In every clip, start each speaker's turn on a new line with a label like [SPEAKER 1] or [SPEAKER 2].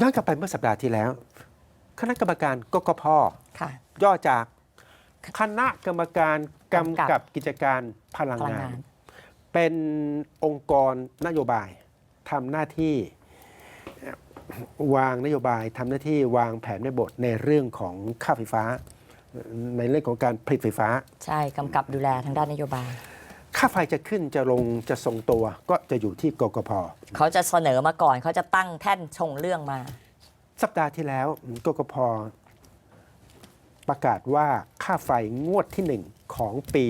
[SPEAKER 1] ย้อนกลับไปเมื่อสัปดาห์ที่แล้ว คณะกรรมการกกพ
[SPEAKER 2] ค่ะ
[SPEAKER 1] ย่อจากคณะกรรมการกำ
[SPEAKER 2] กำกั
[SPEAKER 1] กับบกิจการพลัง
[SPEAKER 2] พลัง
[SPEAKER 1] งางา
[SPEAKER 2] นน
[SPEAKER 1] เป็นองค์กรนโยบายทำหน้าที่เอ่อวางนโยบายทำหน้าที่วางแผนในบทในเรื่องของค่าไฟฟ้า ในเรื่องของการผลิตไฟฟ้า
[SPEAKER 2] ใช่กำกับดูแลทางด้านนโยบาย
[SPEAKER 1] ค่าไฟจะขึ้นจะลงจะทรงตัวก็จะอยู่ที่กกพ
[SPEAKER 2] เขาจะเสนอมาก่อนเขาจะตั้งแท่นชงเรื่องมา
[SPEAKER 1] สัปดาห์ที่แล้วกกพประกาศว่าค่าไฟงวดที่ 1 ของปี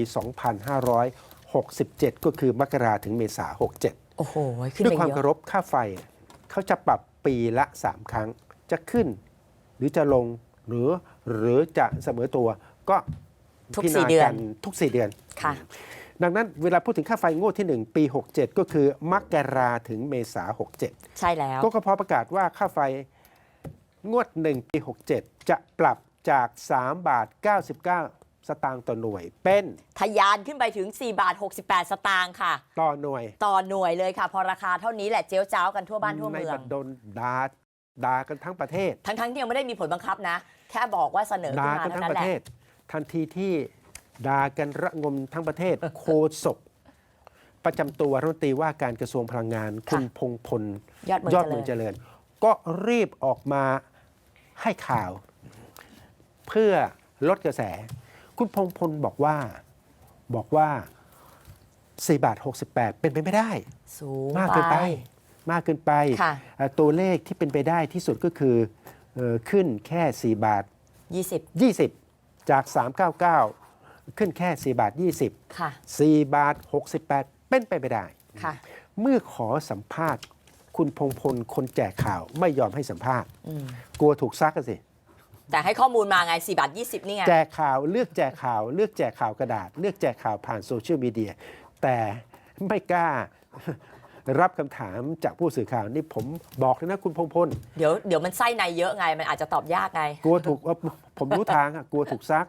[SPEAKER 1] 2567 ก็คือมกราถึงเมษา67
[SPEAKER 2] โอ้โหขึ้น
[SPEAKER 1] ด้วย
[SPEAKER 2] ไป
[SPEAKER 1] ความ
[SPEAKER 2] เย
[SPEAKER 1] เคา
[SPEAKER 2] อะ
[SPEAKER 1] รพค่าไฟเขาจะปรับปีละ 3 ครั้ง จะขึ้น หรือจะลงหรือหรือจะเสมอตัวก็
[SPEAKER 2] ทุก
[SPEAKER 1] พิจาร
[SPEAKER 2] สี่
[SPEAKER 1] ณา
[SPEAKER 2] เดือน
[SPEAKER 1] ทุก4เดือน
[SPEAKER 2] ค่ะ
[SPEAKER 1] ดังนั้นเวลาพูดถึงค่าไฟงวดที่ 1 ปี 67 ก็คือมกราถึงเมษา67
[SPEAKER 2] ใช่แล้ว
[SPEAKER 1] กกพประกาศว่าค่าไฟงวด 1 ปี 67 จะปรับจาก 3 บาท 99 สตางค์ต่อหน่วย เป็น
[SPEAKER 2] ทะยานขึ้นไปถึง 4 บาท 68 สตางค์ค่ะ
[SPEAKER 1] ต่อหน่วย
[SPEAKER 2] ต่อหน่วยเลยค่ะ พอราคาเท่านี้แหละเจียวจ้าวกันทั่วบ้านทั่ว
[SPEAKER 1] ใน
[SPEAKER 2] เมือ
[SPEAKER 1] บั
[SPEAKER 2] ง
[SPEAKER 1] ดดลดาดากันทั้งประเทศ
[SPEAKER 2] ทั้งๆที่ยังไม่ได้มีผลบังคับนะ แค่บอกว่าเสนอขึ้
[SPEAKER 1] ด่าน
[SPEAKER 2] มา
[SPEAKER 1] กัน
[SPEAKER 2] เท่า
[SPEAKER 1] ทั้ง
[SPEAKER 2] นั้น
[SPEAKER 1] ประ
[SPEAKER 2] แหละ
[SPEAKER 1] เทศทันทีที่ ด่ากันระงมทั้งประเทศ โคศก ประจำตัวรัฐมนตรีว่าการกระทรวงพลังงาน คุณพงพล
[SPEAKER 2] ยอดเมือง
[SPEAKER 1] ยอด
[SPEAKER 2] เจ
[SPEAKER 1] เมื
[SPEAKER 2] ริ
[SPEAKER 1] อง
[SPEAKER 2] ญ
[SPEAKER 1] เจริญ ก็รีบออกมาให้ข่าว เพื่อลดกระแส คุณพงพลบอกว่าบอกว่า 4 บาท 68 เป็นไปไม่ได้
[SPEAKER 2] สูง
[SPEAKER 1] มากเกินไป มากเกินไป
[SPEAKER 2] ค่ะ
[SPEAKER 1] เอ่อตัวเลขที่เป็นไปได้ที่สุดก็คือเอ่อขึ้นแค่ 4 บาท
[SPEAKER 2] 20
[SPEAKER 1] 20 จาก 399 ขึ้นแค่ 4 บาท 20
[SPEAKER 2] ค่ะ
[SPEAKER 1] 4 บาท 68 เป็นไปไม่ได้
[SPEAKER 2] ค่ะ
[SPEAKER 1] เมื่อขอสัมภาษณ์ คุณพงพลคนแจกข่าวไม่ยอมให้สัมภาษณ์
[SPEAKER 2] อืม
[SPEAKER 1] กลัวถูกซักกันสิ
[SPEAKER 2] แต่ให้ข้อมูลมาไง4บาท20 นี่ไง
[SPEAKER 1] แจกข่าวเลือกแจกข่าว เลือกแจกข่าวกระดาษ เลือกแจกข่าวผ่านโซเชียลมีเดียแต่ไม่กล้า รับคำถามจากผู้สื่อข่าวนี่ผมบอกเลยนะคุณพงพล
[SPEAKER 2] เดี๋ยวเดี๋ยวมันไส้ในเยอะไง มันอาจจะตอบยากไง
[SPEAKER 1] กลัวถูกเอ่อผมรู้ทางอะกลัวถูกซัก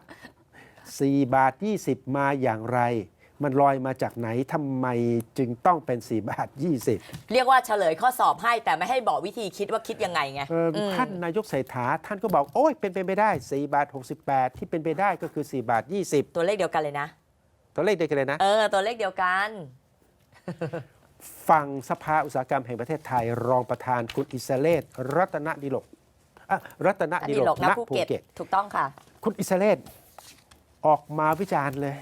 [SPEAKER 1] 4 บาท 20 มาอย่างไร มันลอยมาจากไหนทำไมจึงต้องเป็น 4 บาท 20
[SPEAKER 2] เรียกว่าเฉลยข้อสอบให้แต่ไม่ให้บอกวิธีคิดว่าคิดยังไงไง
[SPEAKER 1] เอ่ออ
[SPEAKER 2] ม
[SPEAKER 1] ท่านนายกเศรษฐาท่านก็บอก โอ้ยเป็นไปไม่ได้ 4 บาท 68 ที่เป็นไปได้ก็คือ 4 บาท
[SPEAKER 2] ตัวเลขเดียวกันเลยนะ
[SPEAKER 1] 20ตัวเลขเดียวกันเลยนะ
[SPEAKER 2] เออ ตัวเลขเดียวกัน
[SPEAKER 1] ฝั่งสภาอุตสาหกรรมแห่งประเทศไทย รองประธานคุณอิสระเลศรัตนดิลกอะรัตน
[SPEAKER 2] อัน
[SPEAKER 1] ดิ
[SPEAKER 2] นี้
[SPEAKER 1] ล
[SPEAKER 2] หล
[SPEAKER 1] ก
[SPEAKER 2] กนะ
[SPEAKER 1] ณ
[SPEAKER 2] ภู
[SPEAKER 1] ภู
[SPEAKER 2] เก็ต
[SPEAKER 1] เก็ต
[SPEAKER 2] ถูกต้องค่ะ
[SPEAKER 1] คุณอิสระเลศ ออกมาวิจารณ์เลย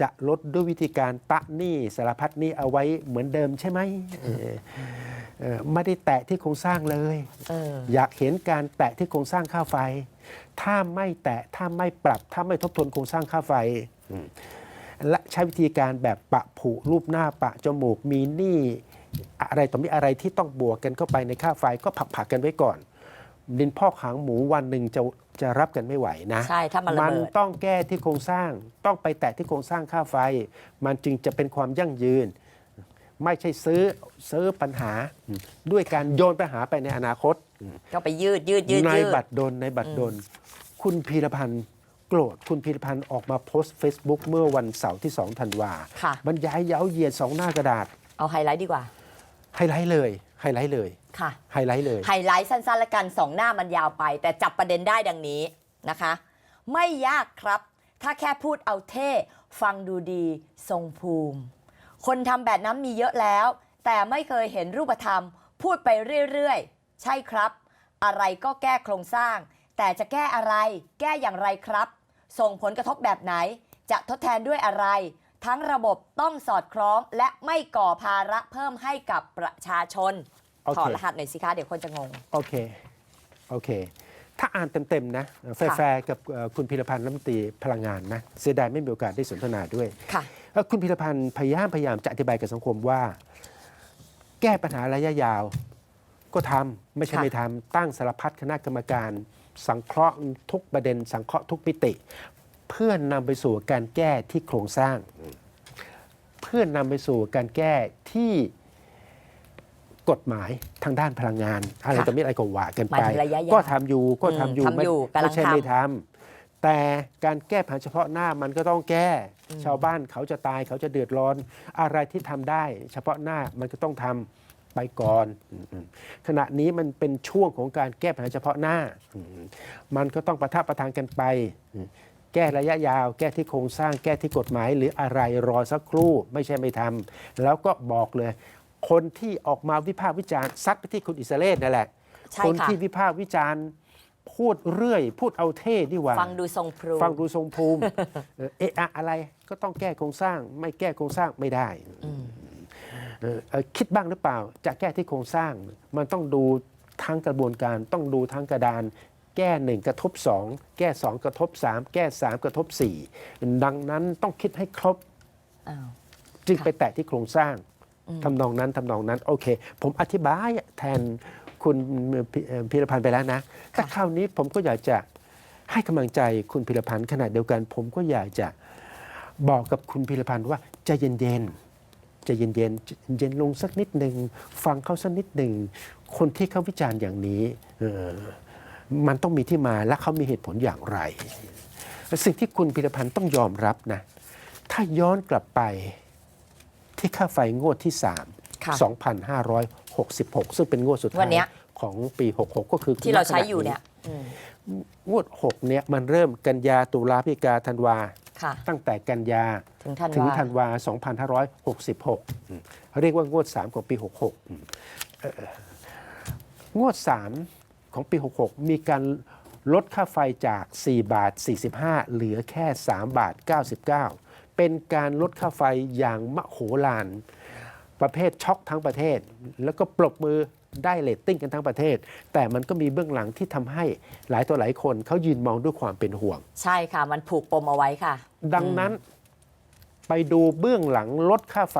[SPEAKER 1] จะลดด้วยวิธีการตะหนี้สารพัดหนี้เอาไว้เหมือนเดิมใช่ไหมเออเออไม่ได้แตะที่โครงสร้างเลย
[SPEAKER 2] เออ
[SPEAKER 1] อยากเห็นการแตะที่โครงสร้างค่าไฟ ถ้าไม่แตะถ้าไม่ปรับ ถ้าไม่ทบทวนโครงสร้างค่าไฟอืมและใช้วิธีการแบบปะผุรูปหน้าปะจมูกมีหนี้อะไรต่อมีอะไรที่ต้องบวกกันเข้าไปในค่าไฟก็ผักผักๆกันไว้ก่อนดินพอกหางหมูวันหนึ่งจะ จะรับกันไม่ไหวนะ
[SPEAKER 2] ใช่ถ้ามันระ
[SPEAKER 1] มัน
[SPEAKER 2] เบิด
[SPEAKER 1] ต้องแก้ที่โครงสร้าง ต้องไปแตะที่โครงสร้างค่าไฟ มันจึงจะเป็นความยั่งยืน ไม่ใช่ซื้อซื้อปัญหาด้วยการโยนปัญหาไปในอนาคต
[SPEAKER 2] ก็ไปยืดยืดยืด
[SPEAKER 1] ใน
[SPEAKER 2] ยืด
[SPEAKER 1] บัตรดลในบัตรดล คุณพีรพันธ์โกรธคุณพีรพันธ์ออกมาโพสต์ Facebook เมื่อวันเสาร์ที่2ธันวา
[SPEAKER 2] ค่ะ
[SPEAKER 1] บรรยายเย้าเยียดสองหน้ากระดาษ
[SPEAKER 2] เอาไฮไลท์ดีกว่า
[SPEAKER 1] ไฮไลท์เลย ไฮไลท์เลย
[SPEAKER 2] ค่ะ
[SPEAKER 1] ไฮไลท์เลย
[SPEAKER 2] ไฮไลท์สั้นๆละกันสองหน้ามันยาวไป แต่จับประเด็นได้ดังนี้นะคะ ไม่ยากครับ ถ้าแค่พูดเอาเท่ ฟังดูดี ทรงภูมิ คนทำแบบนั้นมีเยอะแล้ว แต่ไม่เคยเห็นรูปธรรม พูดไปเรื่อยๆ ใช่ครับ อะไรก็แก้โครงสร้าง แต่จะแก้อะไร แก้อย่างไรครับ ส่งผลกระทบแบบไหน จะทดแทนด้วยอะไร ทั้งระบบต้องสอดคล้องและไม่ก่อภาระเพิ่มให้กับประชาชน
[SPEAKER 1] โอเค
[SPEAKER 2] ถอดรหัสหน่อยสิคะ เดี๋ยวคนจะงง
[SPEAKER 1] โอเค โอเค ถ้าอ่านเต็ม ๆ นะแฟร์ๆกับเอ่อคุณพีรพันธ์รัฐมนตรีพลังงานนะ เสียดายไม่มีโอกาสได้สนทนาด้วย
[SPEAKER 2] ค่ะ
[SPEAKER 1] เอ่อคุณพีรพันธ์พยายามพยายามจะอธิบายกับสังคมว่า แก้ปัญหาระยะยาว ก็ทำไม่ใช่
[SPEAKER 2] ค่ะ
[SPEAKER 1] ไม่ทำตั้งสารพัดคณะกรรมการ สังเคราะห์ทุกประเด็น สังเคราะห์ทุกมิติ เพื่อนนำไปสู่การแก้ที่โครงสร้าง เพื่อนนำไปสู่การแก้ที่กฎหมายทางด้านพลังงาน อะไร
[SPEAKER 2] ค่ะ
[SPEAKER 1] ต่อมีอะไรก็ว่ากัน
[SPEAKER 2] หมาย
[SPEAKER 1] ไป
[SPEAKER 2] ถึงระยะยาว
[SPEAKER 1] ก็ทำอยู่ก็ทำอยู่
[SPEAKER 2] อืมทำอยู่
[SPEAKER 1] ไม่
[SPEAKER 2] กำลัง
[SPEAKER 1] ไม่ใช่
[SPEAKER 2] ทำ
[SPEAKER 1] ไม่ทำแต่การแก้ปัญหาเฉพาะหน้ามันก็ต้องแก้ ชาวบ้านเขาจะตายเขาจะเดือดร้อน อะไรที่ทำได้ เฉพาะหน้ามันก็ต้องทำไปก่อนอืมขณะนี้มันเป็นช่วงของการแก้ปัญหาเฉพาะหน้าอืมมันก็ต้องประทับประทานกันไปอืม แก้ระยะยาว แก้ที่โครงสร้างแก้ที่กฎหมาย หรืออะไรรอสักครู่ไม่ใช่ไม่ทำแล้วก็บอกเลย คนที่ออกมาวิพากษ์วิจารณ์ซัดไปที่คุณอิสราเอลนั่นแหละ
[SPEAKER 2] ใช่
[SPEAKER 1] คน
[SPEAKER 2] ค่ะ
[SPEAKER 1] ที่วิพากษ์วิจารณ์พูดเรื่อย พูดเอาเท่ดีกว่า
[SPEAKER 2] ฟังดูทรงพรู
[SPEAKER 1] ฟังดูทรงภูมิเอ่อเอะอะอะไรก็ต้องแก้โครงสร้าง ไม่แก้โครงสร้างไม่ได้
[SPEAKER 2] อืม
[SPEAKER 1] เอ่อเอ่อคิดบ้างหรือเปล่า จะแก้ที่โครงสร้าง มันต้องดูทั้งกระบวนการต้องดูทั้งกระดาน แก้หนึ่งกระทบสองแก้สองกระทบสามแก้สามกระทบสี่ดังนั้นต้องคิดให้ครบ
[SPEAKER 2] อ้าว
[SPEAKER 1] จึง
[SPEAKER 2] ค่ะ
[SPEAKER 1] ไปแตะที่โครงสร้าง
[SPEAKER 2] อืม
[SPEAKER 1] ทำนองนั้นทำนองนั้นโอเค ผมอธิบายแทนคุณพิเอ่อพิรพันธ์ไปแล้วนะแต่คราวนี้ผมก็อยากจะให้กำลังใจคุณพิรพันธ์ขณะเดียวกัน ผมก็อยากจะบอกกับคุณพิรพันธ์ว่าใจเย็นๆใจเย็นๆเย็นลงสักนิดหนึ่งฟังเขาสักนิดหนึ่งคนที่เขาวิจารณ์อย่างนี้เออ มันต้องมีที่มาและเขามีเหตุผลอย่างไร สิ่งที่คุณพิรพันธ์ต้องยอมรับนะ ถ้าย้อนกลับไปที่ค่าไฟงวดที่
[SPEAKER 2] ค่ะ
[SPEAKER 1] 3 2,566 ซึ่งเป็นงวดสุด
[SPEAKER 2] วั
[SPEAKER 1] ท้าน
[SPEAKER 2] เนี้
[SPEAKER 1] ย
[SPEAKER 2] ย
[SPEAKER 1] ของปี 66 ก็คือ
[SPEAKER 2] ที่เราใช้
[SPEAKER 1] ณขณะ
[SPEAKER 2] อยู่เนี่ยอืม
[SPEAKER 1] งวด 6 เนี่ยมันเริ่มกันยาตุลาพฤศจิกาธันวา
[SPEAKER 2] ค่ะ
[SPEAKER 1] ตั้งแต่กันยา
[SPEAKER 2] ถึงธัน
[SPEAKER 1] ถึง
[SPEAKER 2] วา
[SPEAKER 1] ธันวา 2566อืมเรียกว่างวด 3 ของปี 66อืมเอ่องวด 3 ของปี 66 มีการลดค่าไฟจาก 4 บาท 45 เหลือแค่ 3 บาท 99 เป็นการลดค่าไฟอย่างมโหฬารประเภทช็อกทั้งประเทศ แล้วก็ปรบมือได้เลตติ้งกันทั้งประเทศ แต่มันก็มีเบื้องหลังที่ทำให้หลายตัวหลายคนเขายืนมองด้วยความเป็นห่วง
[SPEAKER 2] ใช่ค่ะ มันผูกปมเอาไว้ค่ะ
[SPEAKER 1] ดังนั้นไปดูเบื้องหลังลดค่าไฟ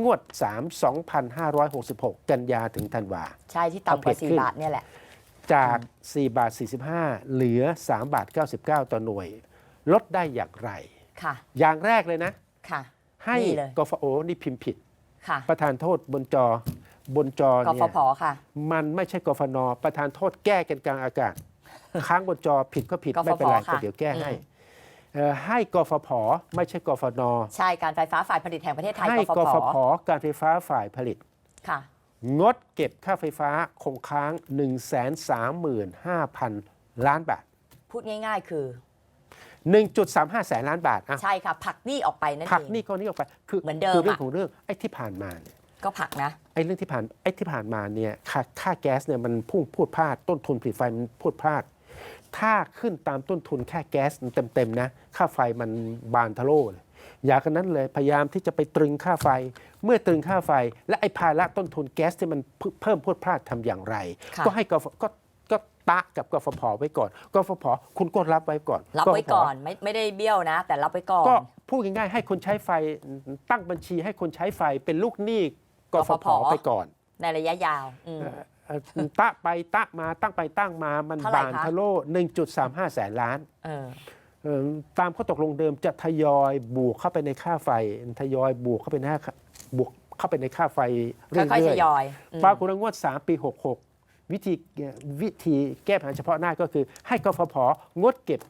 [SPEAKER 1] งวด 3 2,566 กันยาถึงธันวา
[SPEAKER 2] ใช่ที่ต่ำกว่า
[SPEAKER 1] เอาเพจขึ้น
[SPEAKER 2] 4บาทเนี่ยแหละ
[SPEAKER 1] จาก 4 บาท 45 เหลือ 3 บาท 99 ต่อหน่วย ลดได้อย่างไร
[SPEAKER 2] ค่ะ
[SPEAKER 1] อย่างแรกเลยนะ
[SPEAKER 2] ค่ะ
[SPEAKER 1] ให้
[SPEAKER 2] นี่เลย
[SPEAKER 1] กฟโอนี่พิมพ์ผิด
[SPEAKER 2] ค่ะ
[SPEAKER 1] ประธานโทษบนจอบนจอก
[SPEAKER 2] ฟ
[SPEAKER 1] เนี่ย
[SPEAKER 2] ผค่ะ
[SPEAKER 1] มันไม่ใช่กฟน ประธานโทษแก้กันกลางอากาศ ค้างบนจอผิดก็ผิด
[SPEAKER 2] กฟผ
[SPEAKER 1] ไม่เป็นไร
[SPEAKER 2] ค่ะ
[SPEAKER 1] ก็เดี๋ยวแก้ให้
[SPEAKER 2] อืม
[SPEAKER 1] เอ่อให้กฟผไม่ใช่กฟน
[SPEAKER 2] ใช่ การไฟฟ้าฝ่ายผลิตแห่งประเทศไทย
[SPEAKER 1] ให้
[SPEAKER 2] ก
[SPEAKER 1] ก
[SPEAKER 2] ฟ
[SPEAKER 1] ฟ
[SPEAKER 2] ผ
[SPEAKER 1] ผการไฟฟ้าฝ่ายผลิต
[SPEAKER 2] ค่ะ
[SPEAKER 1] งดเก็บค่าไฟฟ้าคงค้าง 135,000 ล้านบาท
[SPEAKER 2] พูดง่ายๆ คือ
[SPEAKER 1] 1.35 แสนล้านบาทอะ
[SPEAKER 2] ใช่ค่ะผลักหนี้ออกไปนั่น
[SPEAKER 1] ผัก
[SPEAKER 2] เอง
[SPEAKER 1] นี่ก็นี่ออกไป คือ
[SPEAKER 2] เหมือนเดิม
[SPEAKER 1] คือเรื่อง
[SPEAKER 2] อะ
[SPEAKER 1] ของเรื่องไอ้ที่ผ่านมาเนี่ย
[SPEAKER 2] ก็ผลักนะ
[SPEAKER 1] ไอ้เรื่องที่ผ่านไอ้ที่ผ่านมาเนี่ยค่าค่าแก๊สเนี่ยมันพุ่งพูดพลาดต้นทุนผลิตไฟมันพูดพลาด ถ้าขึ้นตามต้นทุนแค่แก๊สเต็มๆนะค่าไฟมันบานทะโลเลย อยากกันนั้นเลยพยายามที่จะไปตรึงค่าไฟ เมื่อตรึงค่าไฟ และไอ้ภาระต้นทุนแก๊สที่มันเพิ่มพูดพลาดทำอย่างไร
[SPEAKER 2] ค่ะ
[SPEAKER 1] ก็ให้กฟก็ก็ตะกับกฟผไว้ก่อนกฟผคุณก็รับไว้ก่อน
[SPEAKER 2] รับไว้
[SPEAKER 1] ฟผ
[SPEAKER 2] ก่อนไม่ไม่ได้เบี้ยวนะ แต่รับไว้ก่อน
[SPEAKER 1] ก็พูดง่ายๆให้คนใช้ไฟตั้งบัญชีให้คนใช้ไฟเป็นลูกหนี้กฟ
[SPEAKER 2] กฟ
[SPEAKER 1] ผ
[SPEAKER 2] ผ
[SPEAKER 1] ไปก่อน
[SPEAKER 2] ในระยะยาวอืม
[SPEAKER 1] เอ่อตะไปตะมาตั้งไปตั้งมามัน
[SPEAKER 2] เท่าไหร่
[SPEAKER 1] บาน
[SPEAKER 2] คะ
[SPEAKER 1] ทะโล1.35 แสนล้าน
[SPEAKER 2] เออ
[SPEAKER 1] เอ่อ ตามข้อตกลงเดิมจะทยอยบวกเข้าไปในค่าไฟ ทยอยบวกเข้าไปในค่าบวกเข้าไปในค่าไฟเรื่
[SPEAKER 2] ค่อยๆท
[SPEAKER 1] อย
[SPEAKER 2] ยอยอืม
[SPEAKER 1] ๆปรากฏว่างวด 3 ปี 66 วิธีวิธีแก้ปัญหาเฉพาะหน้าก็คือ ให้กฟผงดเก็บ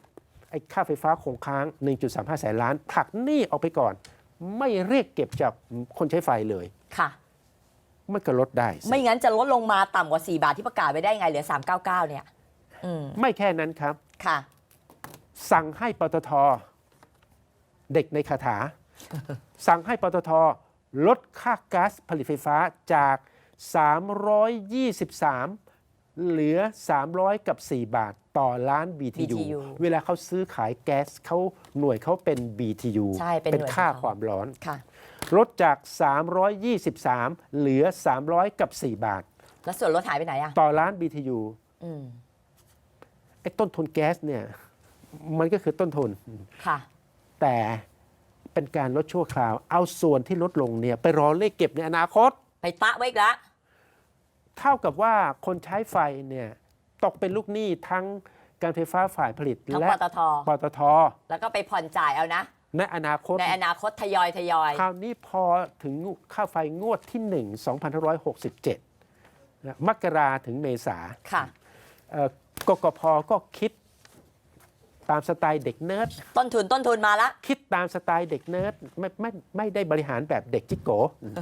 [SPEAKER 1] ไอ้ค่าไฟฟ้าคงค้าง 1.35 แสนล้านผลักหนี้ออกไปก่อน ไม่เรียกเก็บจากคนใช้ไฟเลย
[SPEAKER 2] ค่ะ
[SPEAKER 1] มันก็ลดได้สิ
[SPEAKER 2] ไม่งั้นจะลดลงมาต่ำกว่า 4 บาทที่ประกาศไว้ได้ไงเหลือ 399 เนี่ยอืม
[SPEAKER 1] ไม่แค่นั้นครับ
[SPEAKER 2] ค่ะ
[SPEAKER 1] สั่งให้ปตทเด็กในคาถา สั่งให้ปตทลดค่าก๊าซผลิตไฟฟ้าจาก 323 เหลือ 300 กับ 4 บาทต่อล้าน BTU,
[SPEAKER 2] BTU
[SPEAKER 1] เวลาเขาซื้อขายแก๊สเขาหน่วยเขาเป็น BTU
[SPEAKER 2] ใช่เป็นหน่วย
[SPEAKER 1] ค่า
[SPEAKER 2] ของเขา
[SPEAKER 1] ความร้อน
[SPEAKER 2] ค่ะ
[SPEAKER 1] ลดจาก 323 เหลือ 300 กับ 4 บาท
[SPEAKER 2] แล้วส่วนลดหายไปไหนอะ
[SPEAKER 1] ต่อล้าน BTU
[SPEAKER 2] อืม
[SPEAKER 1] ไอ้ต้นทุนแก๊สเนี่ย มันก็คือต้นทุน
[SPEAKER 2] ค่ะ
[SPEAKER 1] แต่เป็นการลดชั่วคราว เอาส่วนที่ลดลงเนี่ยไปรอเลขเก็บในอนาคต
[SPEAKER 2] ไปตะไว้อีกแล้ว
[SPEAKER 1] เท่ากับว่าคนใช้ไฟเนี่ยตกเป็นลูกหนี้ทั้งการไฟฟ้าฝ่ายผลิต
[SPEAKER 2] ทั้ง
[SPEAKER 1] และ
[SPEAKER 2] ปตท
[SPEAKER 1] ปตท แล้ว
[SPEAKER 2] ก็ไปผ่อนจ่ายเอานะ
[SPEAKER 1] ในอนาคต
[SPEAKER 2] ในอนาคตทยอยทยอย
[SPEAKER 1] คราวนี้พอถึงค่าไฟงวดที่ 1 2567นะมกราถึงเมษา
[SPEAKER 2] ค่ะ
[SPEAKER 1] เอ่อกกพก็คิด ตามสไตล์เด็กเนิร์ด
[SPEAKER 2] ต้นทุนต้นทุนมาละ
[SPEAKER 1] คิดตามสไตล์เด็กเนิร์ดไม่ไม่ไม่ได้บริหารแบบเด็กจิกโกอืม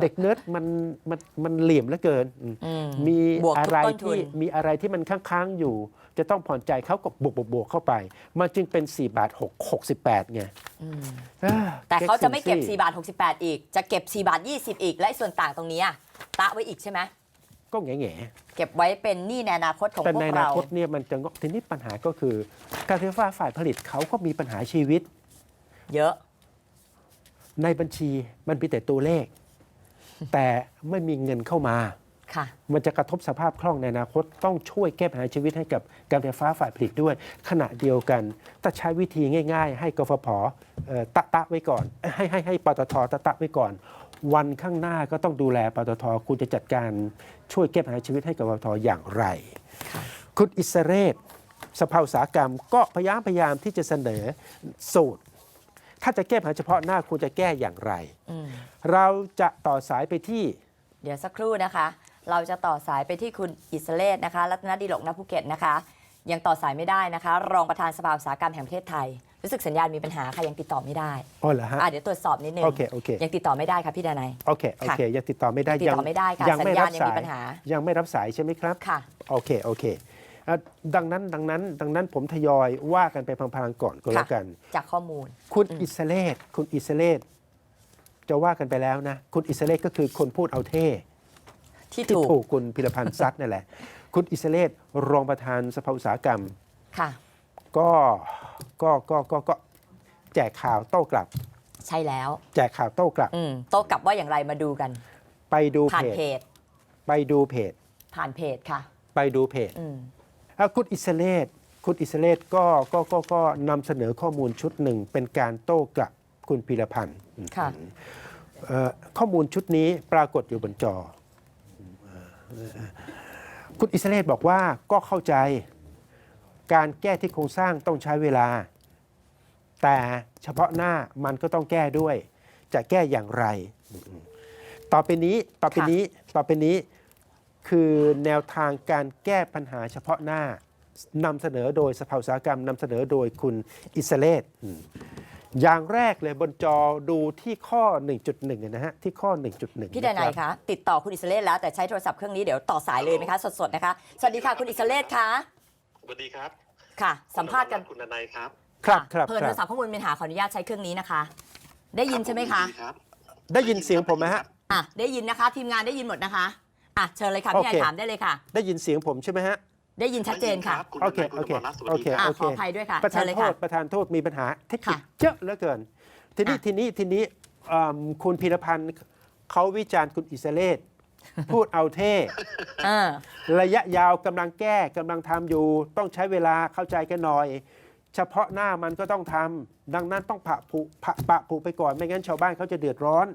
[SPEAKER 1] เด็กเนิร์ดมันมันมันเหลี่ยมเหลือเกินอืม
[SPEAKER 2] อืม
[SPEAKER 1] มี
[SPEAKER 2] บวก
[SPEAKER 1] อะ
[SPEAKER 2] ทุก
[SPEAKER 1] ไร
[SPEAKER 2] ต้นทุน
[SPEAKER 1] ที่มีอะไรที่มันค้างๆอยู่ จะต้องผ่อนใจเขาก็บวกบวกบวกเข้าไป มันจึงเป็น 4 บาท 6 68ไง
[SPEAKER 2] อืม
[SPEAKER 1] อ่า
[SPEAKER 2] แต่เขาจะไม่เก็บ
[SPEAKER 1] ซี่
[SPEAKER 2] 4บาท 68 อีก จะเก็บ 4 บาท 20 อีกและไอ้ส่วนต่างตรงนี้อะตะไว้อีกใช่ไหม
[SPEAKER 1] ก็แง่แง่
[SPEAKER 2] เก็บไว้เป็นหนี้ในอนาคตของ
[SPEAKER 1] แต่
[SPEAKER 2] พว
[SPEAKER 1] ใน
[SPEAKER 2] ก
[SPEAKER 1] อนา
[SPEAKER 2] เรา
[SPEAKER 1] คตเนี่ยมันจะงอกทีนี้ปัญหาก็คือ การไฟฟ้าฝ่ายผลิตเขาก็มีปัญหาชีวิต
[SPEAKER 2] เยอะ
[SPEAKER 1] ในบัญชีมันมีแต่ตัวเลข แต่ไม่มีเงินเข้ามา
[SPEAKER 2] ค่ะ
[SPEAKER 1] มันจะกระทบสภาพคล่องในอนาคตต้องช่วยแก้ปัญหาชีวิตให้กับการไฟฟ้าฝ่ายผลิตด้วย ขณะเดียวกันถ้าใช้วิธีง่าย ๆ ให้กฟผเอ่อตะตะไว้ก่อนเอ้ยให้ให้ให้ปตทตะตะไว้ก่อน วันข้างหน้าก็ต้องดูแลปตทคุณจะจัดการช่วยแก้ปัญหาชีวิตให้กับปตทอย่างไร
[SPEAKER 2] ค่ะ
[SPEAKER 1] คุณอิสเรศสภาอุตสาหกรรมก็พยายามพยายามที่จะเสนอสูตร ถ้าจะแก้ปัญหาเฉพาะหน้าคุณจะแก้อย่างไร
[SPEAKER 2] อืม
[SPEAKER 1] เราจะต่อสายไปที่
[SPEAKER 2] เดี๋ยวสักครู่นะคะ เราจะต่อสายไปที่คุณอิสเลศนะคะรัตนดิลกนภูเก็ตนะคะ ยังต่อสายไม่ได้นะคะ รองประธานสภาอุตสาหกรรมแห่งประเทศไทย รู้สึกสัญญาณมีปัญหาค่ะยังติดต่อไม่ได้
[SPEAKER 1] อ๋อเหรอฮะ
[SPEAKER 2] อะเดี๋ยวตรวจสอบนิดนึง
[SPEAKER 1] โอเคโอเค
[SPEAKER 2] ยังติดต่อไม่ได้ค่ะพี่ดนัย
[SPEAKER 1] โอเค โอเค ยังติดต่อไม่ได้
[SPEAKER 2] ติดต่อไม่ได้ค่ะ
[SPEAKER 1] ยังไม่
[SPEAKER 2] สัญญา
[SPEAKER 1] รั
[SPEAKER 2] ณ
[SPEAKER 1] บ
[SPEAKER 2] ยัง
[SPEAKER 1] สา
[SPEAKER 2] มี
[SPEAKER 1] ย
[SPEAKER 2] ปัญหา
[SPEAKER 1] ยังไม่รับสายใช่ไหมครับ
[SPEAKER 2] ค่ะ
[SPEAKER 1] โอเค โอเคอะดังนั้น ดังนั้น ดังนั้นผมทยอยว่ากันไปพลางๆก่อนก็แล้วกัน
[SPEAKER 2] จากข้อมูล
[SPEAKER 1] คุณอิสเลศคุณอิสเลศจะว่ากันไปแล้วนะ คุณอิสเลศก็คือคนพูดเอาเท่
[SPEAKER 2] ที่
[SPEAKER 1] ที่
[SPEAKER 2] ถูก
[SPEAKER 1] ถูกคุณพิรพันธ์ซัดนั่นแหละ คุณอิสเลศรองประธานสภาอุตสาหกรรม
[SPEAKER 2] ค่ะ
[SPEAKER 1] ก็ก็ก็ก็ก็แจกข่าวโต้กลับ
[SPEAKER 2] ใช่แล้ว
[SPEAKER 1] แจกข่าวโต้กลับ
[SPEAKER 2] อืมโต้กลับว่าอย่างไรมาดูกัน
[SPEAKER 1] ไปดู
[SPEAKER 2] ผ่าน
[SPEAKER 1] เพ
[SPEAKER 2] เพ
[SPEAKER 1] จ
[SPEAKER 2] จ
[SPEAKER 1] ไปดูเพจ
[SPEAKER 2] ผ่านเพจค่ะ
[SPEAKER 1] ไปดูเพจ
[SPEAKER 2] อืม
[SPEAKER 1] อะคุณอิสเลตคุณอิสเลตก็ก็ก็ก็นำเสนอข้อมูลชุดหนึ่งเป็นการโต้กลับคุณพีรพันธ์
[SPEAKER 2] ค่ะ
[SPEAKER 1] เอ่อข้อมูลชุดนี้ปรากฏอยู่บนจอ คุณอิสเลตบอกว่าก็เข้าใจการแก้ที่โครงสร้างต้องใช้เวลา แต่เฉพาะหน้ามันก็ต้องแก้ด้วย จะแก้อย่างไร ต่อไปนี้ต่อไปนี้ต่อไปนี้คือแนวทางการแก้ปัญหาเฉพาะหน้านำเสนอโดยสภาอุตสาหกรรมนำเสนอโดยคุณอิสเลต อืมอย่างแรกเลยบนจอดูที่ข้อ 1.1 นะฮะ ที่ข้อ 1.1
[SPEAKER 2] พี่ดนัยคะ ติดต่อคุณอิสเลศแล้วแต่ใช้โทรศัพท์เครื่องนี้เดี๋ยวต่อสายเลยไหมคะ สดๆ นะคะ สวัสดีค่ะ คุณอิสเลศคะ
[SPEAKER 3] สวัสดีครับ
[SPEAKER 2] ค่ะ สัมภาษณ์กัน
[SPEAKER 3] คุณนายครับ
[SPEAKER 1] ครับครับ
[SPEAKER 2] เพิ่น
[SPEAKER 1] ค
[SPEAKER 2] โท
[SPEAKER 1] รั
[SPEAKER 2] รศัพ
[SPEAKER 1] บ
[SPEAKER 2] ท์ข้อมูลเป็นหาขออนุญาตใช้เครื่องนี้นะคะ ได้ยินใช่ไหมคะ
[SPEAKER 3] ดีรับ
[SPEAKER 1] ได้ยินเสียงผมไหมฮะ
[SPEAKER 2] อะได้ยินนะคะ ทีมงานได้ยินหมดนะคะอะเชิญเลยค่ะพี่
[SPEAKER 1] โอ
[SPEAKER 2] ดนั
[SPEAKER 1] เค
[SPEAKER 2] ยถามได้เลยค่ะ
[SPEAKER 1] ได้ยินเสียงผมใช่ไหมฮะ
[SPEAKER 2] ได้ยินชัดเจนค่ะ
[SPEAKER 3] ได้ยิรับคุณ
[SPEAKER 1] โอเค
[SPEAKER 3] นาย
[SPEAKER 1] โอเค
[SPEAKER 3] ณมรรัตน์สวัส
[SPEAKER 1] โอ
[SPEAKER 3] ดี
[SPEAKER 1] เค
[SPEAKER 3] ครับ
[SPEAKER 2] อะ
[SPEAKER 1] โอ
[SPEAKER 2] ขออภัยด้วยค่ะ
[SPEAKER 1] ประ
[SPEAKER 2] เชิ
[SPEAKER 1] ธา
[SPEAKER 2] ญ
[SPEAKER 1] น
[SPEAKER 2] เลย
[SPEAKER 1] โท
[SPEAKER 2] ค่ะ
[SPEAKER 1] ษประธานโทษมีปัญหาเทคนิค
[SPEAKER 2] ค่ะ
[SPEAKER 1] เยอะเหลือเกิน ทีนี้
[SPEAKER 2] อะ
[SPEAKER 1] ทีนี้ทีนี้เอิ่มคุณพีรพันธ์เขาวิจารณ์คุณอิสเลตพูดเอาเท่
[SPEAKER 2] เออ
[SPEAKER 1] ระยะยาวกำลังแก้กำลังทำอยู่ ต้องใช้เวลาเข้าใจกันหน่อย เฉพาะหน้ามันก็ต้องทำดังนั้นต้องปะผุปะปะผุไปก่อนไม่งั้นชาวบ้านเขาจะเดือดร้อน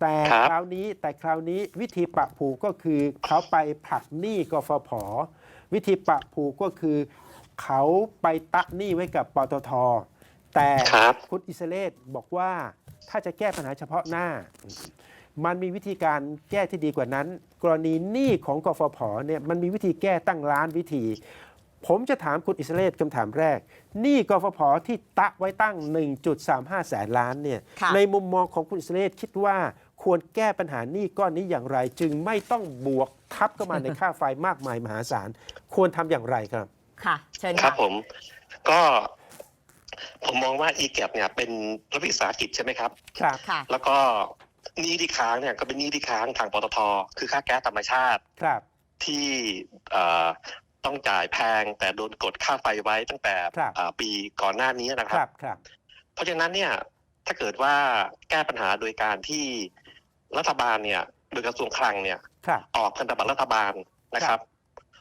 [SPEAKER 1] แต่
[SPEAKER 3] ครับ
[SPEAKER 1] คราวนี้แต่คราวนี้วิธีปะผูก็คือเขาไปผลักหนี้กฟผ วิธีปะผูก็คือ เขาไปตะหนี้ไว้กับปตท แต่
[SPEAKER 3] ครับ
[SPEAKER 1] คุณอิสเลตบอกว่าถ้าจะแก้ปัญหาเฉพาะหน้า มันมีวิธีการแก้ที่ดีกว่านั้น กรณีหนี้ของกฟผเนี่ยมันมีวิธีแก้ตั้งล้านวิธี ผมจะถามคุณอิสเลตคำถามแรกหนี้กฟผที่ตะไว้ตั้ง 1.35 แสนล้านเนี่ย
[SPEAKER 2] ค่ะ
[SPEAKER 1] ในมุมมองของคุณอิสเลตคิดว่า ควรแก้ปัญหาหนี้ก้อนนี้อย่างไร จึงไม่ต้องบวกทับเข้ามาในค่าไฟมากมายมหาศาล ควรทำอย่างไรครับ
[SPEAKER 2] ค่ะ เชิญ
[SPEAKER 3] ครั
[SPEAKER 2] ค่ะ
[SPEAKER 3] บผมก็ผมมองว่า e g a p เนี่ยเป็นรัฐวิสาหกิจใช่ไหมครับ
[SPEAKER 1] ครับ
[SPEAKER 2] ค่ะ
[SPEAKER 3] แล้วก็หนี้ที่ค้างเนี่ยก็เป็นหนี้ที่ค้างทางปตทคือค่าแก๊สธรรมชาติ
[SPEAKER 1] ครับ
[SPEAKER 3] ที่เอ่อต้องจ่ายแพง แต่โดนกดค่าไฟไว้ตั้งแต่
[SPEAKER 1] ครับ
[SPEAKER 3] เอ่อปีก่อนหน้านี้นะค
[SPEAKER 1] ครับ รับ ครับ
[SPEAKER 3] เพราะฉะนั้นเนี่ยถ้าเกิดว่าแก้ปัญหาโดยการที่ รัฐบาลเนี่ยโดยกระทรวงคลังเนี่ย
[SPEAKER 1] ครับ
[SPEAKER 3] ออกพันธบัตรรัฐบาลนะครับ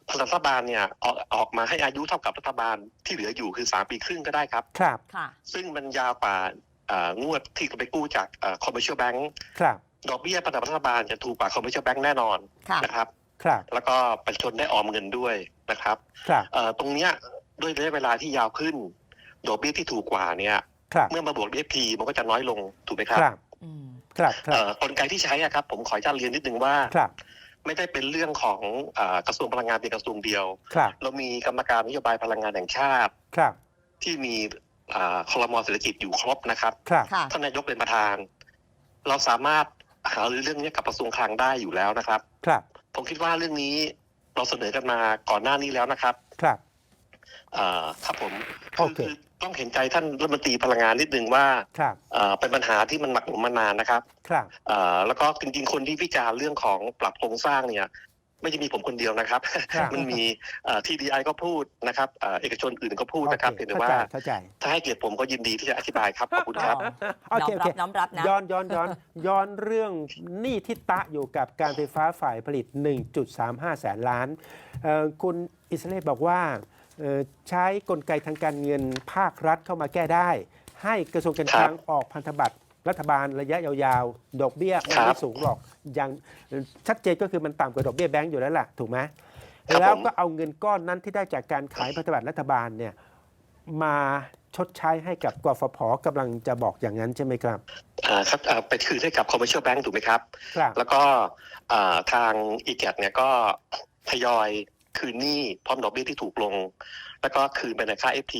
[SPEAKER 3] พันธบัตรรัฐบาลเนี่ยออกออกมาให้อายุเท่ากับรัฐบาลที่เหลืออยู่คือสามปีครึ่งก็ได้ครับ
[SPEAKER 1] ครับ
[SPEAKER 2] ค่ะ
[SPEAKER 3] ซึ่งมันยาวกว่าเอ่องวดที่ไปกู้จากคอมเมอร์เชียลแบงก์
[SPEAKER 1] ครับ
[SPEAKER 3] ดอกเบี้ยพันธบัตรรัฐบาลจะถูกกว่าคอมเมอร์เชียลแบงก์แน่นอน
[SPEAKER 2] ค่ะ
[SPEAKER 3] นะครับ
[SPEAKER 1] ครับ
[SPEAKER 3] แล้วก็ประชาชนได้ออมเงินด้วยนะครับ
[SPEAKER 1] ครับ
[SPEAKER 3] เอ่อตรงเนี้ยด้วยระยะเวลาที่ยาวขึ้น ดอกเบี้ยที่ถูกกว่าเนี่ย
[SPEAKER 1] ครับ
[SPEAKER 3] เมื่อมาบวก DFT มันก็จะน้อยลงถูกไหมครับ
[SPEAKER 1] ครับ
[SPEAKER 2] อืม
[SPEAKER 1] ครับครั
[SPEAKER 3] เอ่
[SPEAKER 1] บ
[SPEAKER 3] อกลไกที่ใช้อะครับ ผมขออนุญาตเรียนนิดนึงว่า
[SPEAKER 1] ครับ
[SPEAKER 3] ไม่ได้เป็นเรื่องของเอ่อกระทรวงพลังงานเพียงกระทรวงเดียว
[SPEAKER 1] ครับ
[SPEAKER 3] เรามีกรรมการนโยบายพลังงานแห่งชาติ
[SPEAKER 1] ครับ
[SPEAKER 3] ที่มีอ่าคลมเศรษฐกิจอยู่ครบนะครับ
[SPEAKER 1] ครับ
[SPEAKER 2] ค่ะ
[SPEAKER 3] ท่านนายกเป็นประธาน เราสามารถหารือเรื่องนี้กับกระทรวงคลังได้อยู่แล้วนะครับ
[SPEAKER 1] ครับ
[SPEAKER 3] ผมคิดว่าเรื่องนี้เราเสนอกันมาก่อนหน้านี้แล้วนะครับ
[SPEAKER 1] ครับ
[SPEAKER 3] อ่าครับผม
[SPEAKER 1] โอเค
[SPEAKER 3] คือ ต้องเห็นใจท่านรัฐมนตรีพลังงานนิดนึงว่า
[SPEAKER 1] ครับ
[SPEAKER 3] อ่าเป็นปัญหาที่มันหมักหมมมานานนะครับ
[SPEAKER 1] ครับ
[SPEAKER 3] อ่าแล้วก็จริงๆคนที่วิจารณ์เรื่องของปรับโครงสร้างเนี่ย ไม่ใช่มีผมคนเดียวนะครับ
[SPEAKER 1] ครับ
[SPEAKER 3] มันมีทีดีไอก็พูดนะครับอ่าเอกชนอื่นก็พูดนะครับ
[SPEAKER 1] โอ
[SPEAKER 3] เพียง
[SPEAKER 1] เค
[SPEAKER 3] แต่
[SPEAKER 1] เข้า
[SPEAKER 3] ว่า
[SPEAKER 1] ใจเข้าใจ
[SPEAKER 3] ถ้าให้เกียรติผมก็ยินดีที่จะอธิบายครับขอบคุณครับ
[SPEAKER 1] โอ
[SPEAKER 2] น้อ
[SPEAKER 1] เค
[SPEAKER 2] ม
[SPEAKER 1] โอ
[SPEAKER 2] รั
[SPEAKER 1] เค
[SPEAKER 2] บน้อมรับนะ
[SPEAKER 1] ย้อนย้อนย้อนย้อนเรื่องหนี้ที่ตะอยู่กับการไฟฟ้าฝ่ายผลิต 1.35 แสนล้านเอ่อคุณอิสราเอลบอกว่าเอ่อ ใช้กลไกทางการเงินภาครัฐเข้ามาแก้ได้ ให้กระทรวงการคลังออกพันธบัตรรัฐบาลระยะยาวๆ ดอกเบี้ยมัน
[SPEAKER 3] ครั
[SPEAKER 1] ไม่
[SPEAKER 3] บ
[SPEAKER 1] สูงหรอก อย่างชัดเจนก็คือมันต่ำกว่าดอกเบี้ยแบงก์อยู่แล้วล่ะ ถูกไหม
[SPEAKER 3] ครับ
[SPEAKER 1] แล้ว
[SPEAKER 3] ผม
[SPEAKER 1] ก็เอาเงินก้อนนั้นที่ได้จากการขายพันธบัตรรัฐบาลเนี่ยมาชดใช้ให้กับกฟผกำลังจะบอกอย่างนั้นใช่ไหมครับ
[SPEAKER 3] อ่าครับอ่าไปคืนให้กับ commercial bank ถูกไหมครับ
[SPEAKER 1] ครับ
[SPEAKER 3] แล้วก็อ่าทางอีแกเนี่ยก็ทยอย คืนหนี้พร้อมดอกเบี้ยที่ถูกลง แล้วก็คืนไปในค่า FT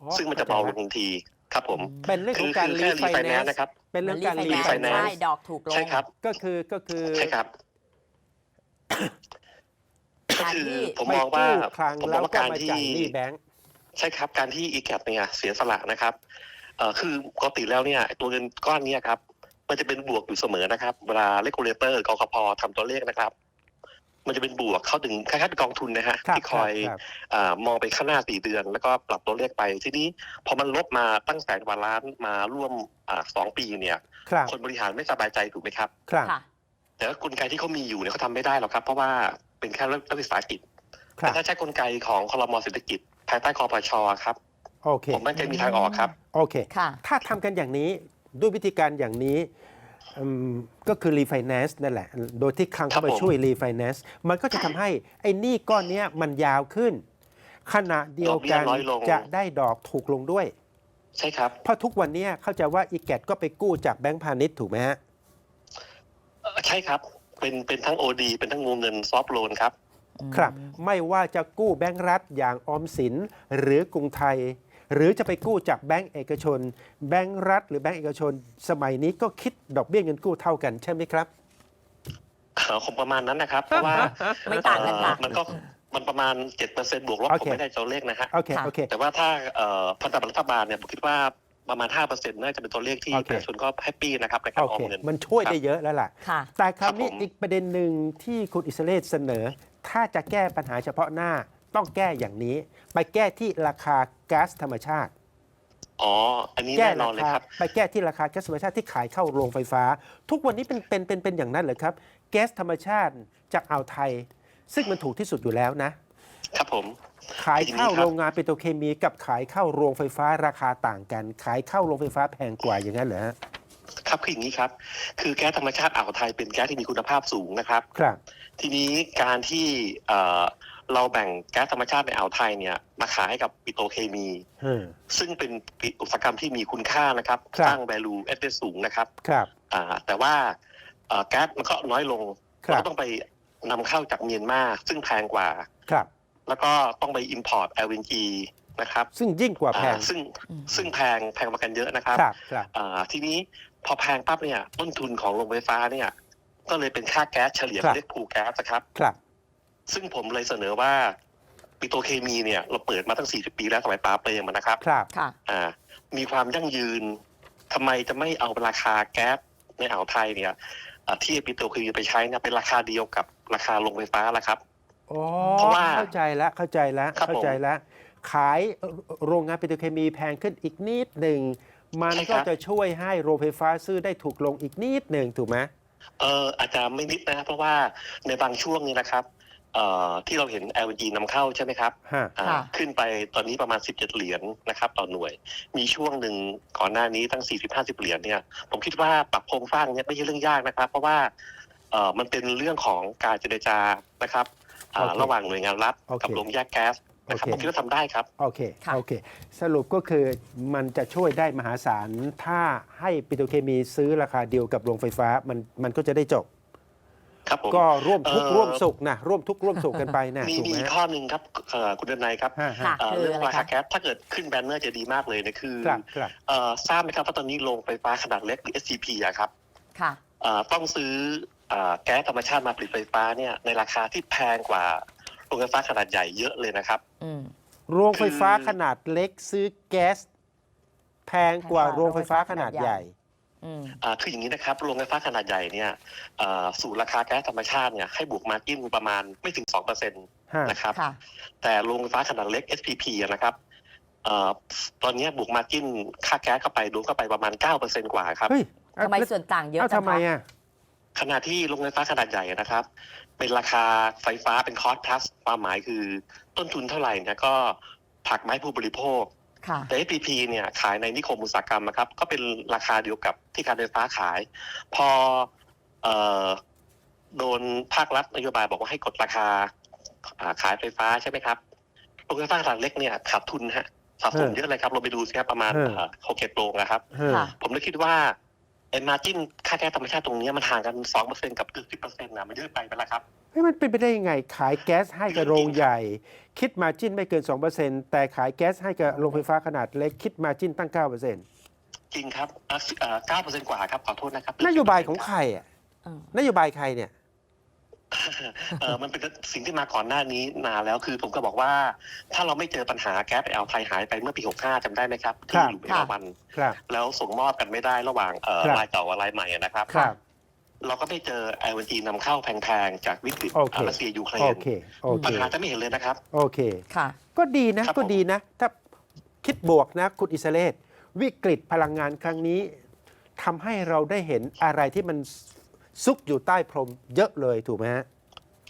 [SPEAKER 1] อ๋อ
[SPEAKER 3] ซึ่งมันจะเบาลงทันทีครับผม
[SPEAKER 1] เป็นเรื่อง
[SPEAKER 3] คื
[SPEAKER 1] ของ
[SPEAKER 3] อ
[SPEAKER 1] การ
[SPEAKER 3] คือ
[SPEAKER 1] รี
[SPEAKER 3] แค่
[SPEAKER 1] ไฟ
[SPEAKER 3] รีไฟ
[SPEAKER 1] แน
[SPEAKER 3] แนน
[SPEAKER 1] น
[SPEAKER 3] ซ์
[SPEAKER 1] ซ์
[SPEAKER 3] นะครับ
[SPEAKER 1] เป็นเรื่องการรี
[SPEAKER 2] รี
[SPEAKER 1] ไฟ
[SPEAKER 2] ไฟ
[SPEAKER 1] แน
[SPEAKER 2] แนน
[SPEAKER 1] น
[SPEAKER 2] ซ์
[SPEAKER 1] ซ์
[SPEAKER 2] ใช่ดอกถูกลง
[SPEAKER 3] ใช่ครับ
[SPEAKER 1] ก็คือก็คือ
[SPEAKER 3] ใช่ครับก็
[SPEAKER 2] การ
[SPEAKER 3] คือ
[SPEAKER 2] ที่
[SPEAKER 3] ผม
[SPEAKER 1] ไม่
[SPEAKER 3] มองว่า
[SPEAKER 1] กู้คลัง
[SPEAKER 3] ผมม
[SPEAKER 1] แล้
[SPEAKER 3] อง
[SPEAKER 1] ว
[SPEAKER 3] ว่า
[SPEAKER 1] ก็
[SPEAKER 3] การ
[SPEAKER 1] มา
[SPEAKER 3] ที่
[SPEAKER 1] จ่ายหนี้แบงก์
[SPEAKER 3] ใช่ครับการที่อีแกเนี่ยเสียสละนะครับเอ่อคือปกติแล้วเนี่ยตัวเงินก้อนเนี้ครับ มันจะเป็นบวกอยู่เสมอนะครับ เวลาเลกูเลเตอร์กคพทำตัวเลขนะครับ มันจะเป็นบวกเข้าถึงคล้ายๆเป็นกองทุนนะฮะ
[SPEAKER 1] ครับ
[SPEAKER 3] ที่คอย
[SPEAKER 1] ครับ
[SPEAKER 3] อามองไปข้างหน้าสี่เดือน แล้วก็ปรับตัวเลขไปทีนี้พอมันลบมาตั้งแสนกว่าล้านมาร่วมอ่าสองปีเนี่ย
[SPEAKER 1] ครับ
[SPEAKER 3] คนบริหารไม่สบายใจถูกไหมครับ
[SPEAKER 1] ครับ
[SPEAKER 2] ค่ะ
[SPEAKER 3] แต่ว่ากลไกที่เขามีอยู่เนี่ยเขาทำไม่ได้หรอกครับ เพราะว่าเป็นแค่รัฐวิสาหกิจ
[SPEAKER 1] ครั
[SPEAKER 3] แต่
[SPEAKER 1] บ
[SPEAKER 3] ถ้าใช้กลไกของคลมเศรษฐกิจ ภายใต้คอปชครับ
[SPEAKER 1] โอเค
[SPEAKER 3] ผมมั่นใจมีทางออกครับ
[SPEAKER 1] โอเค
[SPEAKER 2] ค่ะ
[SPEAKER 1] ถ้าทำกันอย่างนี้ด้วยวิธีการอย่างนี้อืม ก็คือรีไฟแนนซ์นั่นแหละ โดยที่คลังเข้าไป
[SPEAKER 3] ครับผม
[SPEAKER 1] ช่วยรีไฟแนนซ์มันก็จะทำให้ไอ้หนี้ก้อนเนี้ยมันยาวขึ้น ขณะเดียวกัน
[SPEAKER 3] ดอกเบี้ยน้อยลง
[SPEAKER 1] จะได้ดอกถูกลงด้วย
[SPEAKER 3] ใช่ครับ
[SPEAKER 1] เพราะทุกวันเนี้ยเข้าใจว่าอีแกตก็ไปกู้จากแบงก์พาณิชย์ถูกไหมฮะ
[SPEAKER 3] เอ่อใช่ครับ เป็นเป็นทั้งโอดีเป็นทั้งวงเงินซอฟโลนครับ
[SPEAKER 1] ครับ ไม่ว่าจะกู้แบงก์รัฐอย่างออมสินหรือกรุงไทย หรือจะไปกู้จากแบงก์เอกชน แบงก์รัฐ หรือแบงก์เอกชน สมัยนี้ก็คิดดอกเบี้ยเงินกู้เท่ากันใช่ไหมครับ
[SPEAKER 3] เอ่อคงประมาณนั้นนะครับ เพราะว่า
[SPEAKER 2] ไม่ต่างกันค่ะ
[SPEAKER 3] เอ่อมันก็มันประมาณเจ็ดเปอร์เซ็นบวกลบ
[SPEAKER 1] โอ
[SPEAKER 3] ผ
[SPEAKER 1] เค
[SPEAKER 3] มไม่ได้ตัวเลขนะฮะ
[SPEAKER 1] โอเค
[SPEAKER 2] ค่ะ
[SPEAKER 1] โอเค
[SPEAKER 3] แต่ว่าถ้าเอ่อพันธบัตรรัฐบาลเนี่ยผมคิดว่าประมาณห้าเปอร์เซ็นต์น่าจะเป็นตัวเลขที่
[SPEAKER 1] โอ
[SPEAKER 3] ป
[SPEAKER 1] เค
[SPEAKER 3] ระชาชนก็แฮปปี้นะครับในการ
[SPEAKER 1] โอ
[SPEAKER 3] ออ
[SPEAKER 1] เค
[SPEAKER 3] มเงิน
[SPEAKER 1] มันช่วย
[SPEAKER 3] ครับ
[SPEAKER 1] ได้เยอะแล้วล่ะ
[SPEAKER 2] ค่ะ
[SPEAKER 1] แต่คราวนี้
[SPEAKER 3] ครับผม
[SPEAKER 1] อีกประเด็นหนึ่งที่คุณอิสราเอลเสนอ ถ้าจะแก้ปัญหาเฉพาะหน้าต้องแก้อย่างนี้ ไปแก้ที่ราคา ก๊าซธรรมชาติ
[SPEAKER 3] อ๋อ อันนี้
[SPEAKER 1] แก้
[SPEAKER 3] แน่นอ
[SPEAKER 1] ราน
[SPEAKER 3] เลย
[SPEAKER 1] คา
[SPEAKER 3] ครับ
[SPEAKER 1] ไปแก้ที่ราคาแก๊สธรรมชาติที่ขายเข้าโรงไฟฟ้า ทุกวันนี้เป็นเป็นเป็นเป็นอย่างนั้นเหรอครับ แก๊สธรรมชาติจากอ่าวไทย ซึ่งมันถูกที่สุดอยู่แล้วนะ
[SPEAKER 3] ครับผม
[SPEAKER 1] ขายเข้า
[SPEAKER 3] ทีนี้ครับ
[SPEAKER 1] โรงงานปิโตรเคมีกับขายเข้าโรงไฟฟ้าราคาต่างกัน ขายเข้าโรงไฟฟ้าแพงกว่าอย่างนั้นเหรอฮะ
[SPEAKER 3] ครับคืออย่างนี้ครับ คือแก๊สธรรมชาติอ่าวไทยเป็นแก๊สที่มีคุณภาพสูงนะครับ
[SPEAKER 1] ครับ
[SPEAKER 3] ทีนี้การที่เอ่อ เราแบ่งแก๊สธรรมชาติในอ่าวไทยเนี่ยมาขายให้กับปิโตรเคมี
[SPEAKER 1] เออ
[SPEAKER 3] ซึ่งเป็นอุตสาหกรรมที่มีคุณค่านะครับ
[SPEAKER 1] ครับ
[SPEAKER 3] สร้าง value added สูงนะครับ
[SPEAKER 1] ครับ
[SPEAKER 3] อ่าแต่ว่าเอ่อแก๊สมันก็น้อยลง
[SPEAKER 1] ครับ
[SPEAKER 3] เราก็ต้องไปนำเข้าจากเมียนมาซึ่งแพงกว่า
[SPEAKER 1] ครับ
[SPEAKER 3] แล้วก็ต้องไป import LNG นะครับ
[SPEAKER 1] ซึ่งยิ่งกว่าแพง
[SPEAKER 3] อ่าซึ่ง
[SPEAKER 2] อืม
[SPEAKER 3] ซึ่งแพงแพงมากันเยอะนะครับ
[SPEAKER 1] ครับ ครับ
[SPEAKER 3] อ่าทีนี้พอแพงปั๊บเนี่ยต้นทุนของโรงไฟฟ้าเนี่ยก็เลยเป็นค่าแก๊สเฉลี่ย
[SPEAKER 1] ครับ
[SPEAKER 3] เรียกพูแก๊สนะครับ
[SPEAKER 1] ครับ
[SPEAKER 3] ซึ่งผมเลยเสนอว่าปิโตรเคมีเนี่ยเราเปิดมาตั้ง 40 ปีแล้วสมัยปาเปรมอะนะครับ
[SPEAKER 1] ครับ
[SPEAKER 2] ค่ะ
[SPEAKER 3] อ่ามีความยั่งยืนทำไมจะไม่เอาราคาแก๊สในอ่าวไทยเนี่ยอ่าที่ปิโตรเคมีไปใช้เนี่ยเป็นราคาเดียวกับราคาโรงไฟฟ้าละครับ
[SPEAKER 1] อ๋อ
[SPEAKER 3] เพราะว่า
[SPEAKER 1] เข้าใจแล้วเข้าใจแล้ว
[SPEAKER 3] ครับผม
[SPEAKER 1] เข้าใจแล้วขายโรงงานปิโตรเคมีแพงขึ้นอีกนิดหนึ่ง มัน
[SPEAKER 3] ใช่ค
[SPEAKER 1] ก็
[SPEAKER 3] รับ
[SPEAKER 1] จะช่วยให้โรงไฟฟ้าซื้อได้ถูกลงอีกนิดหนึ่งถูกไหม
[SPEAKER 3] เอออาจจะไม่นิดนะครับเพราะว่าในบางช่วงนี้นะครับ เอ่อที่เราเห็น LNG นำเข้าใช่ไหมครับ
[SPEAKER 1] ฮะ
[SPEAKER 3] อ่า
[SPEAKER 2] ค่ะ
[SPEAKER 3] ขึ้นไปตอนนี้ประมาณ 17 เหรียญนะครับต่อหน่วย มีช่วงหนึ่งก่อนหน้านี้ตั้ง 40-50 เหรียญเนี่ยผมคิดว่าปรับโครงสร้างเนี่ยไม่ใช่เรื่องยากนะครับ เพราะว่าเอ่อมันเป็นเรื่องของการเจรจานะครับอ่า
[SPEAKER 1] โอเค
[SPEAKER 3] ระหว่างหน่วยงานรัฐ
[SPEAKER 1] โอเค
[SPEAKER 3] กับโรงแยกแก๊สนะครับ
[SPEAKER 1] โอเค
[SPEAKER 3] ผมคิดว่าทำได้ครับ
[SPEAKER 1] โอเค
[SPEAKER 2] ค่ะ
[SPEAKER 1] โอเค สรุปก็คือมันจะช่วยได้มหาศาล ถ้าให้ปิโตรเคมีซื้อราคาเดียวกับโรงไฟฟ้า มันมันก็จะได้จบ
[SPEAKER 3] ครับผม
[SPEAKER 1] ก็ร่วมทุกข์
[SPEAKER 3] เอ่อ
[SPEAKER 1] ร่วมสุขนะร่วมทุกข์ร่วมสุขกันไปนะ
[SPEAKER 3] มี
[SPEAKER 1] ถูก
[SPEAKER 3] มี
[SPEAKER 1] ไหม
[SPEAKER 3] อีกข้อหนึ่งครับเอ่อคุณเดนายครับ
[SPEAKER 1] ฮะฮะ
[SPEAKER 2] ค่ะ
[SPEAKER 3] เอ่อ
[SPEAKER 2] คือ
[SPEAKER 3] เรื่อง
[SPEAKER 2] อะไร
[SPEAKER 3] ราคา
[SPEAKER 2] คะ
[SPEAKER 3] แก๊สถ้าเกิดขึ้นแบนเนอร์จะดีมากเลยเนี่ยคือ
[SPEAKER 1] ครับครับ
[SPEAKER 3] เอ่อทราบไหมครับว่าตอนนี้โรงไฟฟ้าขนาดเล็กหรือ SCP อะครับ
[SPEAKER 2] ค่ะ
[SPEAKER 3] เอ่อต้องซื้อเอ่อแก๊สธรรมชาติมาผลิตไฟฟ้าเนี่ยในราคาที่แพงกว่าโรงไฟฟ้าขนาดใหญ่เยอะเลยนะครับ
[SPEAKER 2] อืม
[SPEAKER 1] โรงไฟฟ้า
[SPEAKER 3] คือ
[SPEAKER 1] ขนาดเล็กซื้อแก๊สแพงกว่า
[SPEAKER 2] แพงกว่า
[SPEAKER 1] โรงไฟฟ้าขนาดใหญ่
[SPEAKER 2] อืม
[SPEAKER 3] อ่าคืออย่างนี้นะครับโรงไฟฟ้าขนาดใหญ่เนี่ยเอ่อสู่ราคาแก๊สธรรมชาติเนี่ยให้บวกมาร์จิ้นประมาณไม่ถึง2%น
[SPEAKER 1] ฮะะ
[SPEAKER 3] ครับ
[SPEAKER 2] ค่ะ
[SPEAKER 3] แต่โรงไฟฟ้าขนาดเล็ก SPP อะนะครับเอ่อตอนนี้บวกมาร์จิ้นค่าแก๊สเข้าไปรวมเข้าไปประมาณ9%กว่าครับ
[SPEAKER 1] เฮ้ย
[SPEAKER 2] ทำไม
[SPEAKER 1] แล้ว
[SPEAKER 2] ส่วนต่างเยอะ
[SPEAKER 1] เอ้า
[SPEAKER 2] จัง
[SPEAKER 1] ทำไม
[SPEAKER 2] คะ
[SPEAKER 1] อะ
[SPEAKER 3] ขณะที่โรงไฟฟ้าขนาดใหญ่นะครับ เป็นราคาไฟฟ้าเป็นคอสพลัสความหมายคือต้นทุนเท่าไหร่เนี่ยก็ผลักไมาให้ผู้บริโภค
[SPEAKER 2] ค่ะ
[SPEAKER 3] แต่ SPP เนี่ยขายในนิคมอุตสาหกรรมนะครับ ก็เป็นราคาเดียวกับที่การไฟฟ้าขาย พอเอ่อโดนภาครัฐนโยบายบอกว่าให้กดราคาอ่าขายไฟฟ้าใช่ไหมครับโรงไฟฟ้าขนาดเล็กเนี่ยขาดทุนฮะขาดทุน
[SPEAKER 1] เออ
[SPEAKER 3] เยอะเลยครับเราไปดูสิครับประมาณ
[SPEAKER 1] เออ
[SPEAKER 3] หกเจ็ดโรงนะครับ
[SPEAKER 1] ฮะ
[SPEAKER 2] ค่ะ
[SPEAKER 3] ผมเลยคิดว่า ไอ้มาจิ้นค่าแก๊สธรรมชาติตรงเนี้ยมันห่างกันสองเปอร์เซ็นกับเกือบสิบเปอร์เซ็นต์นะมันเยอะไปไปแล้วครับ
[SPEAKER 1] เฮ้ยมันเป็นไปได้ยังไง ขายแก๊สให้กับโรงใหญ่ คิดมาจิ้นไม่เกิน 2%แต่ขายแก๊สให้กับโรงไฟฟ้าขนาดเล็กคิดมาจิ้นตั้ง9%
[SPEAKER 3] จริงครับเก้าเปอร์เซ็นต์กว่าครับขอโทษนะครับ
[SPEAKER 1] นโยบายของใครอะ
[SPEAKER 2] อืม
[SPEAKER 1] นโยบายใครเนี่ย
[SPEAKER 3] เออมันเป็นสิ่งที่มาก่อนหน้านี้นานแล้วคือผมก็บอกว่า ถ้าเราไม่เจอปัญหาแก๊สแอลไทยหายไปเมื่อปี 65จำได้ไหมครับ
[SPEAKER 1] ครั
[SPEAKER 3] ที่
[SPEAKER 1] บ
[SPEAKER 3] อยู่ในวัน
[SPEAKER 1] ครับ
[SPEAKER 3] แล้วส่งมอบกันไม่ได้ระหว่างเอ่อ
[SPEAKER 1] ครับ
[SPEAKER 3] รายเก่ากับรายใหม่อะนะครับ
[SPEAKER 1] ครับ
[SPEAKER 3] เราก็ไม่เจอ LNG นำเข้าแพงๆ จากวิกฤต
[SPEAKER 1] โอเค
[SPEAKER 3] รัสเซียยูเคร
[SPEAKER 1] โอนเค โอเค
[SPEAKER 3] ปัญหาจะไม่เห็นเลยนะครับ
[SPEAKER 1] โอเค
[SPEAKER 2] ค่ะ
[SPEAKER 1] ก็ดีนะ
[SPEAKER 3] ครับ
[SPEAKER 1] ก็
[SPEAKER 3] ผม
[SPEAKER 1] ดีนะ ถ้าคิดบวกนะ คุณอิสระเลศวิกฤตพลังงานครั้งนี้ทำให้เราได้เห็นอะไรที่มัน ซุกอยู่ใต้พรมเยอะเลยถูกไหมฮะ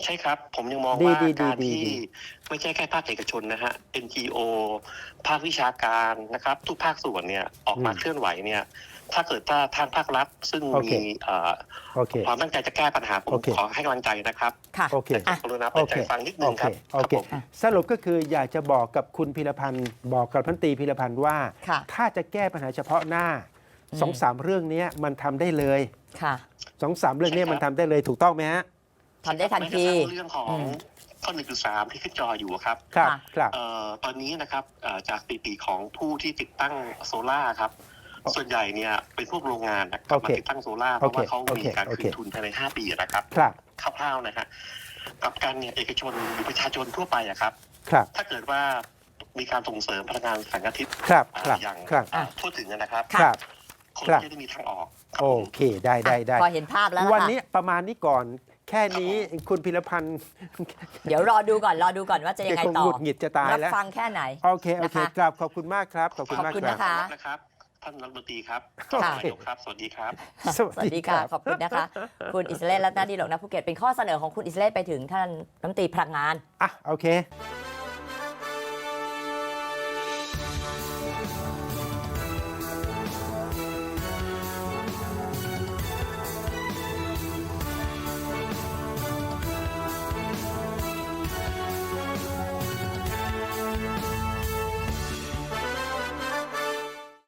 [SPEAKER 3] ใช่ครับ ผมยังมอง
[SPEAKER 1] ดี
[SPEAKER 3] ว่า
[SPEAKER 1] ดีดี
[SPEAKER 3] การ
[SPEAKER 1] ดี
[SPEAKER 3] ที่
[SPEAKER 1] ดี
[SPEAKER 3] ไม่ใช่แค่ภาคเอกชนนะฮะ NGO ภาควิชาการนะครับ ทุกภาคส่วนเนี่ยออกมาเคลื่อนไหวเนี่ย ถ้าเกิดถ้าทางภาครัฐซึ่งมีเอ่อ
[SPEAKER 1] โอเค
[SPEAKER 3] ความตั้งใจจะแก้ปัญหาผม
[SPEAKER 1] โอเค
[SPEAKER 3] ขอให้กำลังใจนะครับ
[SPEAKER 2] ค่ะ
[SPEAKER 1] โอเค
[SPEAKER 2] อะ
[SPEAKER 3] กรุณา
[SPEAKER 1] โอ
[SPEAKER 3] เปิด
[SPEAKER 1] เค
[SPEAKER 3] ใจฟังนิดนึ
[SPEAKER 1] โองเค
[SPEAKER 3] ครับ
[SPEAKER 1] โอเค
[SPEAKER 3] ครับผม
[SPEAKER 1] สรุปก็คืออยากจะบอกกับคุณพิรพันธ์บอกกับพันตรีพิรพันธ์ว่า
[SPEAKER 2] ค่ะ
[SPEAKER 1] ถ้าจะแก้ปัญหาเฉพาะหน้า
[SPEAKER 2] อืม
[SPEAKER 1] สองสามเรื่องเนี้ยมันทำได้เลย
[SPEAKER 2] ค่ะ
[SPEAKER 1] สองสามเรื่องเนี้ยมันทำได้เลยถูกต้องไหมฮะ
[SPEAKER 2] ทำได้ทันที
[SPEAKER 3] แม้กระทั่งเรื่องของ
[SPEAKER 2] อืม
[SPEAKER 3] ข้อหนึ่งจุดสามที่ขึ้นจออยู่ครับ
[SPEAKER 1] ครับ
[SPEAKER 2] ค่ะ
[SPEAKER 1] ครับ
[SPEAKER 3] เอ่อตอนนี้นะครับเอ่อจากสถิติของผู้ที่ติดตั้งโซล่าร์ครับ ส่วนใหญ่เนี่ยเป็นพวกโรงงานนะครับ
[SPEAKER 1] โอเค
[SPEAKER 3] มาติดตั้งโซล่าร์เพราะว่า
[SPEAKER 1] โอเค
[SPEAKER 3] เขา
[SPEAKER 1] โอ
[SPEAKER 3] มี
[SPEAKER 1] เค
[SPEAKER 3] การ
[SPEAKER 1] โอ
[SPEAKER 3] คื
[SPEAKER 1] เค
[SPEAKER 3] นทุนภายใน5ปีนะครับ
[SPEAKER 1] ครับ
[SPEAKER 3] คร่าวๆนะฮะกับการเนี่ยเอกชนหรือประชาชนทั่วไปอะครับ
[SPEAKER 1] ครับ
[SPEAKER 3] ถ้าเกิดว่ามีการส่งเสริมพลังงานแสงอาทิตย์
[SPEAKER 1] ครับ
[SPEAKER 3] อ่า
[SPEAKER 1] ครับ
[SPEAKER 3] อย่าง
[SPEAKER 1] ครับ
[SPEAKER 3] อ่าทั่วถึงนะครับ
[SPEAKER 2] ค่ะ
[SPEAKER 1] ครับ
[SPEAKER 3] คน
[SPEAKER 1] ครับ
[SPEAKER 3] จะได้มีทางออกครับ
[SPEAKER 1] โอ
[SPEAKER 3] ผม
[SPEAKER 1] เคได้ได้ได้
[SPEAKER 2] พอเห็นภาพแล้วล่ะ
[SPEAKER 1] วัน
[SPEAKER 2] ค่ะ
[SPEAKER 1] นี้ประมาณนี้ก่อน แค่นี้คุณพิรพันธ์
[SPEAKER 2] เดี๋ยวรอดูก่อนรอดูก่อนว่าจะยังไง
[SPEAKER 1] แกคง
[SPEAKER 2] ต่อ
[SPEAKER 1] หงุดหงิดจะตาย
[SPEAKER 2] รับ
[SPEAKER 1] แล้ว
[SPEAKER 2] ฟังแค่ไหน
[SPEAKER 1] โอเคโอเค
[SPEAKER 2] นะคะ
[SPEAKER 1] กราบขอบคุณมากครับ ขอบคุณ
[SPEAKER 2] ขอบ
[SPEAKER 1] มาก
[SPEAKER 2] คุณ
[SPEAKER 1] ครับ
[SPEAKER 2] นะคะ
[SPEAKER 3] นะครับ ท่านรัฐมนตรีครับ
[SPEAKER 2] ค่ะ
[SPEAKER 3] ท่านนายกครับ สวัสดีครับ
[SPEAKER 1] ส
[SPEAKER 2] สวัสดีค่ะ ขอบคุณนะคะ คุณอิสระเลศรัตนดีหลกนะภูเก็ตเป็นข้อเสนอของคุณอิสระเลศไปถึงท่านรัฐมนตรีพลังงาน
[SPEAKER 1] อะโอเค
[SPEAKER 2] ค